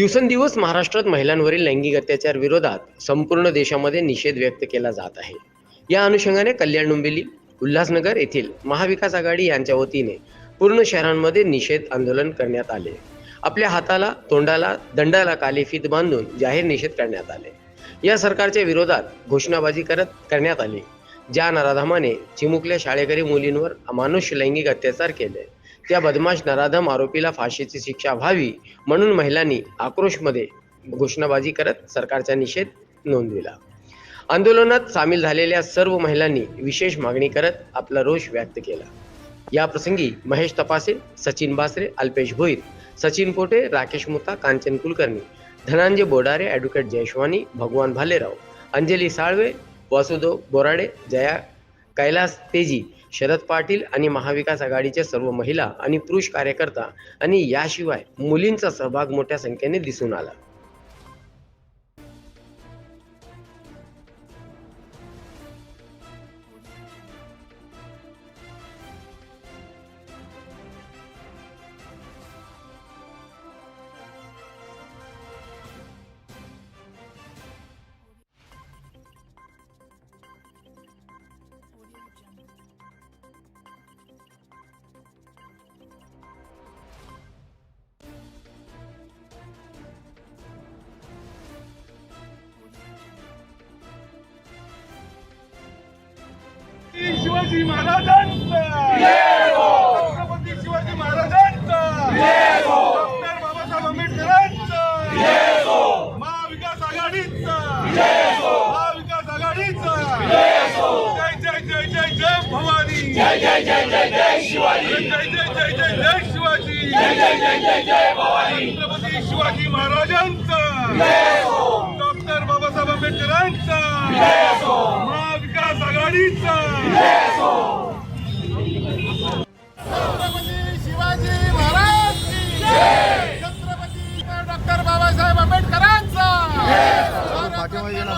दिवसेंदिवस महाराष्ट्रात महिलांवरील लैंगिक अत्याचार विरोधात संपूर्ण देशामध्ये निषेध व्यक्त केला जात आहे. या अनुषंगाने कल्याण डोंबिवली उल्हासनगर येथील महाविकास आघाडी यांच्या वतीने पूर्ण शहरांमध्ये निषेध आंदोलन करण्यात आले. आपल्या हाताला तोंडाला दंडाला कालिफीत बांधून जाहीर निषेध करण्यात आले. या सरकारच्या विरोधात घोषणाबाजी करत करण्यात आली. ज्या नराधमाने चिमुकल्या शाळेकरी मुलींवर अमानुष लैंगिक अत्याचार केले त्या बदमाश नराधम आरोपीला फाशीची शिक्षा व्हावी म्हणून महिलांनी आक्रोशमध्ये घोषणाबाजी करत सरकारचा निषेध नोंदविला. आंदोलनात सामील झालेल्या सर्व महिलांनी विशेष मागणी करत आपला रोष व्यक्त केला. या प्रसंगी महेश तपासे सचिन बासरे अल्पेश भोईर सचिन पोटे राकेश मुता कांचन कुलकर्णी धनांजय बोडारे ॲडव्होकेट जयश्वानी भगवान भालेराव अंजली साळवे वासुदेव बोराडे जया कैलास तेजी शरद पाटील आणि महाविकास आघाडीच्या सर्व महिला आणि पुरुष कार्यकर्ता आणि याशिवाय मुलींचा सहभाग मोठ्या संख्येने दिसून आला. शिवाजी महाराजांचा छत्रपती शिवाजी महाराजांचा डॉक्टर बाबासाहेब आंबेडकरांचा महाविकास आघाडीचा महाविकास आघाडीचा जय जय जय जय जय भवानी जय जय जय जय जय शिवाजी जय जय जय जय जय शिवाजी जय जय जय जय जय भवानी छत्रपती शिवाजी महाराजांचा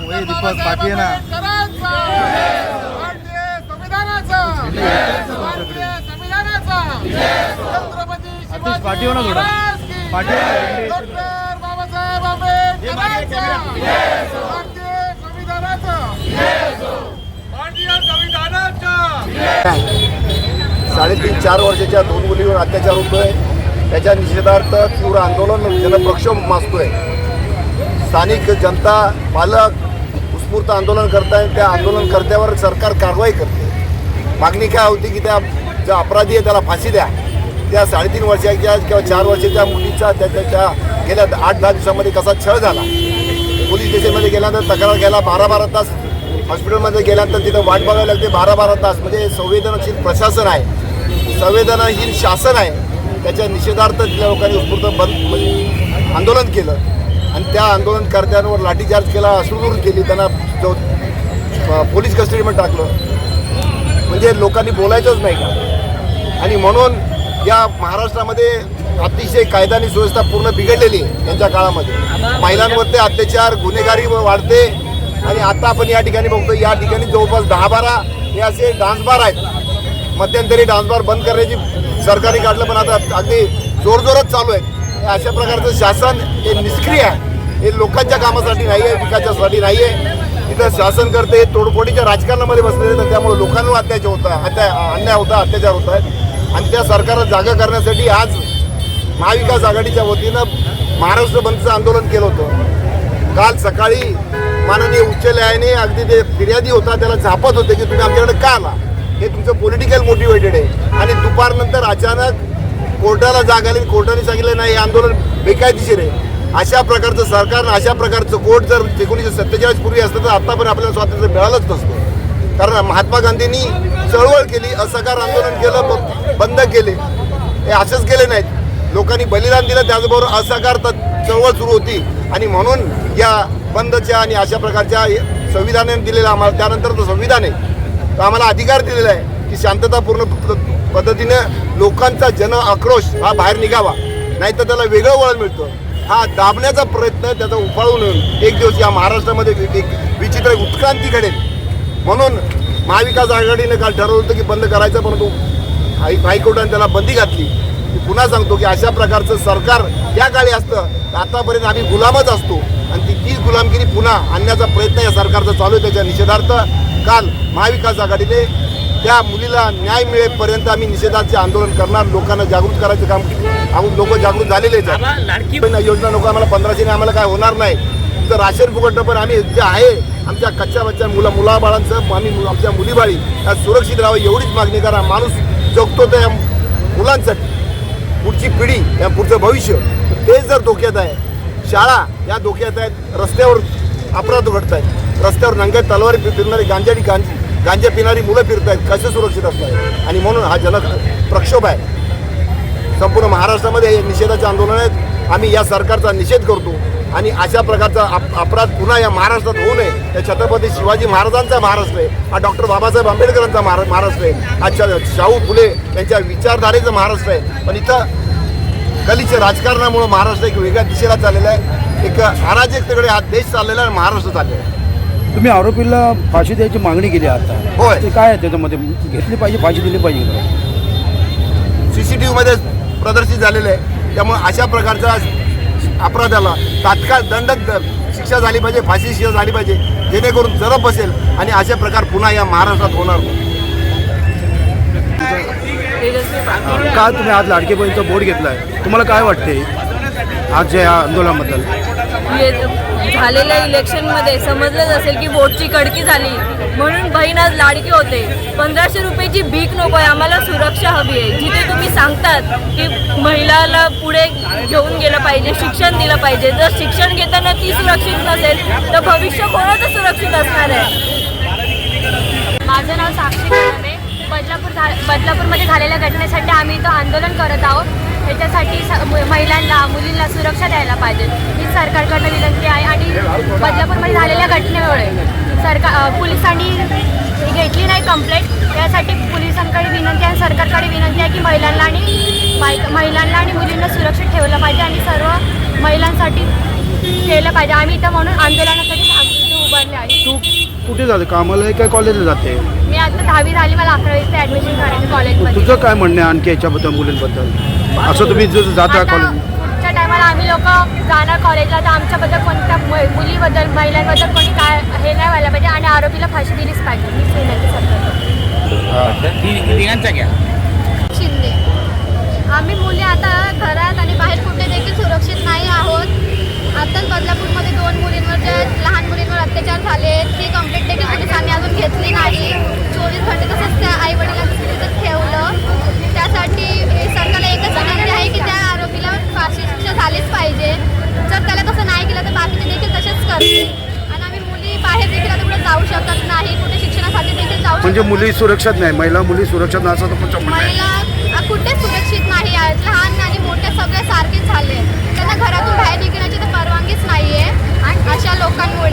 पाठीमागे दीपक, ना. पाठी हो ना पाठी डॉक्टर बाबासाहेब साडेतीन चार वर्षाच्या दोन मुलीवर अत्याचार होतोय. त्याच्या निषेधार्थ तीव्र आंदोलन जनप्रक्षोभ माजतोय. स्थानिक जनता पालक उत्स्फूर्त आंदोलन करताय त्या आंदोलनकर्त्यावर सरकार कारवाई करते. मागणी काय होती की त्या जो अपराधी आहे त्याला फाशी द्या. त्या साडेतीन वर्षाच्या किंवा चार वर्षाच्या मुलीचा त्या त्याच्या गेल्या आठ दहा दिवसामध्ये कसा छळ झाला. पोलीस स्टेशनमध्ये गेल्यानंतर तक्रार घ्यायला बारा बारा तास हॉस्पिटलमध्ये गेल्यानंतर तिथं वाट बघावी लागते बारा बारा तास. म्हणजे संवेदनशील प्रशासन आहे. संवेदनाशील शासन आहे. त्याच्या निषेधार्थ तिथल्या लोकांनी उत्स्फूर्त बंद म्हणजे आंदोलन केलं. आणि त्या आंदोलनकर्त्यांवर लाठीचार्ज केला अश्रूदूर केली त्यांना जो पोलीस कस्टडीमध्ये टाकलं. म्हणजे लोकांनी बोलायचंच नाही का? आणि म्हणून या महाराष्ट्रामध्ये अतिशय कायदा आणि सुव्यवस्था पूर्ण बिघडलेली आहे त्यांच्या काळामध्ये. महिलांवरती अत्याचार गुन्हेगारी वाढते आणि आता आपण या ठिकाणी बघतो या ठिकाणी जवळपास दहा बारा हे असे डान्स बार आहेत. मध्यंतरी डान्स बार बंद करण्याची सरकारने काढलं पण आता अगदी जोरजोरात चालू आहे अशा प्रकारचं शासन हे निष्क्रिय आहे. हे लोकांच्या कामासाठी नाही आहे विकासासाठी नाही आहे इथं शासन करते हे तोडफोडीच्या राजकारणामध्ये बसलेले तर त्यामुळे लोकांवर अत्याचार होता अत्या अन्याय होता अत्याचार होत आहेत. आणि त्या सरकारला जागा करण्यासाठी आज महाविकास आघाडीच्या वतीनं महाराष्ट्र बंदचं आंदोलन केलं होतं. काल सकाळी माननीय उच्च न्यायालयाने अगदी ते फिर्यादी होता त्याला झापत होते की तुम्ही आमच्याकडे का आला? हे तुमचं पॉलिटिकल मोटिवेटेड आहे. आणि दुपारनंतर अचानक कोर्टाला जाग आली कोर्टाने सांगितलं आंदोलन बेकायदेशीर आहे. अशा प्रकारचं सरकार अशा प्रकारचं कोर्ट जर एकोणीसशे सत्तेचाळीस पूर्वी असतं तर आतापर्यंत आपल्याला स्वातंत्र्य मिळालंच नसतं. कारण महात्मा गांधींनी चळवळ केली असहकार आंदोलन केलं बंद केले. हे असंच केले नाहीत. लोकांनी बलिदान दिलं त्याचबरोबर असहकार चळवळ सुरू होती. आणि म्हणून या बंदच्या आणि अशा प्रकारच्या संविधानाने दिलेलं आम्हाला त्यानंतर तो संविधान आहे. तर आम्हाला अधिकार दिलेला आहे की शांततापूर्ण प- पद्धतीनं लोकांचा जन आक्रोश हा बाहेर निघावा. नाही तर त्याला वेगळं वळण मिळतं. हा दाबण्याचा प्रयत्न त्याचा उफाळून एक दिवस या महाराष्ट्रामध्ये एक- विचित्र उत्क्रांती घडेल. म्हणून महाविकास आघाडीने काल ठरवलं होतं की बंद करायचं परंतु हाय हायकोर्टाने त्याला बंदी घातली. पुन्हा सांगतो की अशा प्रकारचं सरकार त्या काळी असतं आतापर्यंत आम्ही गुलामच असतो. आणि ती तीच गुलामगिरी पुन्हा आणण्याचा प्रयत्न या सरकारचा चालू आहे त्याच्या निषेधार्थ काल महाविकास आघाडीने त्या मुलीला न्याय मिळेपर्यंत आम्ही निषेधाचे आंदोलन करणार लोकांना जागृत करायचे काम आम्ही लोक जागृत झालेलेच आहेत. लाडकी योजना नको आम्हाला पंधराशेने आम्हाला काय होणार नाही. तर राशन फुकटनं पण आम्ही जे आहे आमच्या कच्च्या बच्च्या मुला मुलाबाळांचं आम्ही आमच्या मुलीबाळी या सुरक्षित राहावं एवढीच मागणी करा माणूस जगतो त्या मुलांसाठी. पुढची पिढी या पुढचं भविष्य. तेच जर धोक्यात आहे शाळा या धोक्यात आहेत रस्त्यावर अपराध घडत आहेत रस्त्यावर नंग्या तलवारी फिरणारी गांजाडी गांजी गांजा पिणारी मुलं फिरत आहेत कसे सुरक्षित असतात? आणि म्हणून हा जन प्रक्षोभ आहे. संपूर्ण महाराष्ट्रामध्ये हे निषेधाचे आंदोलन आहेत. आम्ही या सरकारचा निषेध करतो. आणि अशा प्रकारचा अप अपराध पुन्हा या महाराष्ट्रात होऊ नये. या छत्रपती शिवाजी महाराजांचा महाराष्ट्र आहे. हा डॉक्टर बाबासाहेब आंबेडकरांचा महारा महाराष्ट्र आहे. हा शाहू फुले यांच्या विचारधारेचं महाराष्ट्र आहे. पण इथं गलीच्या राजकारणामुळं महाराष्ट्र एक वेगळ्या दिशेला चाललेला आहे. एक अराजकतेकडे हा देश चाललेला आहे महाराष्ट्र चाललेला आहे. तुम्ही आरोपीला फाशी द्यायची मागणी केली आता. होय. ते काय आहे त्याच्यामध्ये? घेतली पाहिजे फाशी दिली पाहिजे का? सी सी टी व्हीमध्ये प्रदर्शित झालेलं आहे. त्यामुळे अशा प्रकारच्या अपराधाला तात्काळ दंड द- शिक्षा झाली पाहिजे फाशी शिक्षा झाली पाहिजे. जेणेकरून जरब बसेल आणि असे प्रकार पुन्हा या महाराष्ट्रात होणार नाही. का तुम्ही आज लाडके बहिणीचा बोर्ड घेतलाय? तुम्हाला काय वाटते आज या आंदोलनाबद्दल? झालेल्या इलेक्शनमध्ये समजलंच असेल की वोटची कडकी झाली. म्हणून बहीण आज लाडकी होते. पंधराशे रुपयाची भीक नको आहे आम्हाला सुरक्षा हवी आहे. जिथे तुम्ही सांगतात की महिलाला पुढे घेऊन गेलं पाहिजे शिक्षण दिलं पाहिजे. जर शिक्षण घेताना ती सुरक्षित नसेल तर भविष्य कोणाचं सुरक्षित असणार आहे? माझं नाव साक्षी बदलापूर झा बदलापूरमध्ये झालेल्या घटनेसाठी आम्ही इथं आंदोलन करत आहोत. त्याच्यासाठी स- मु- महिलांना मुलींना सुरक्षा द्यायला पाहिजे. ही सरकारकडनं विनंती आहे आणि बदलापूरमध्ये झालेल्या घटनेमुळे सरकार पोलिसांनी घेतली नाही कंप्लेंट त्यासाठी पोलिसांकडे विनंती आहे सरकारकडे विनंती आहे की महिलांना आणि महिलांना आणि मुलींना सुरक्षित ठेवलं पाहिजे आणि सर्व महिलांसाठी केलं पाहिजे. आम्ही इथं म्हणून आंदोलनासाठी आहे. तू कुठे जाते? कामाला आहे काय कॉलेजला जाते? मी आता दहावी झाली मला अकरावीचं ऍडमिशन करायचं कॉलेजमध्ये तुझं काय म्हणणं आहे आणखी याच्याबद्दल मुलींबद्दल? असं तुम्ही जर जाता आता कॉलेज पुढच्या टायमाला आम्ही लोक जाणार कॉलेजला तर आमच्याबद्दल कोणत्या मु- मुलीबद्दल महिलांबद्दल कोणी काय हे नाही व्हायला पाहिजे आणि आरोपीला फाशी दिलीच पाहिजे. विनंती सरकारला तिघांचा घ्या. शिंदे. आम्ही मुली आता घरात आणि बाहेर कुठे देखील सुरक्षित नाही आहोत. बदलापूरमध्ये दोन मुलींवर जे लहान मुलींवर अत्याचार झाले ती कंप्लेंट देखील पोलिसांनी अजून घेतली नाही. चोवीस घंटे तसंच त्या आई वडिलांनी तिथं ठेवलं. त्यासाठी हे सरकारला एकच विनंती आहे की त्या आरोपीला फाशी शिक्षा झालीच पाहिजे. जर त्याला तसं नाही केलं तर बाकीचे देखील तसेच करतील. आणि आम्ही मुली बाहेर देखील आता कुठे जाऊ शकत नाही कुठे शिक्षणासाठी देखील जाऊ म्हणजे मुली सुरक्षित नाही महिला मुली सुरक्षित नाही असं महिला अशा लोकांमुळे